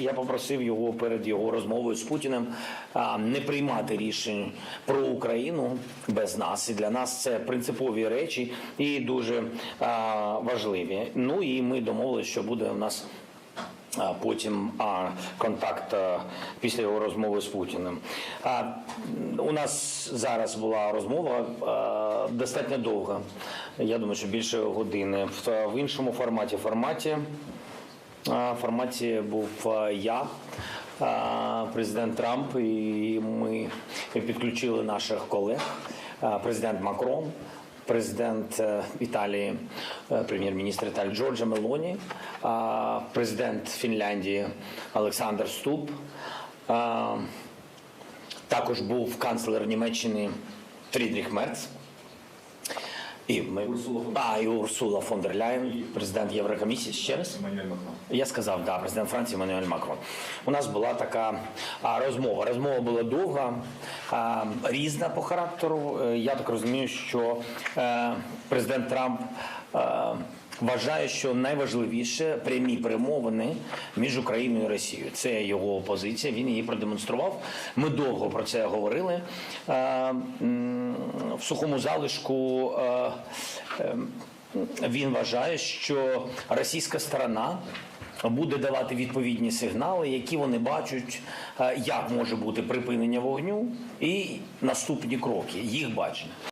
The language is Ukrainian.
Я попросив його перед його розмовою з Путіним не приймати рішень про Україну без нас. І для нас це принципові речі і дуже важливі. Ну і ми домовилися, що буде у нас. Потім а, контакт а, після його розмови з Путіним. А, у нас зараз була розмова а, достатньо довга. Я думаю, що більше години в, в іншому форматі. Форматі форматі був я, президент Трамп, і ми підключили наших колег, президент Макрон, президент е, Італії, е, прем'єр-міністр Італії Джорджа Мелоні, президент Фінляндії Олександр Ступ. Також був канцлер Німеччини Фрідріх Мерц. І ми а, і Урсула фон дер Ляєн, президент Єврокомісії. Ще раз. Я сказав, да, президент Франції Еммануель Макрон. У нас була така а, розмова. Розмова була довга, а, різна по характеру. Е, Я так розумію, що е, президент Трамп. Вважає, що найважливіше прямі перемовини між Україною і Росією. Це його позиція. Він її продемонстрував. Ми довго про це говорили. Е, В сухому залишку е, е, він вважає, що російська сторона буде давати відповідні сигнали, які вони бачать, як може бути припинення вогню, і наступні кроки їх бачення.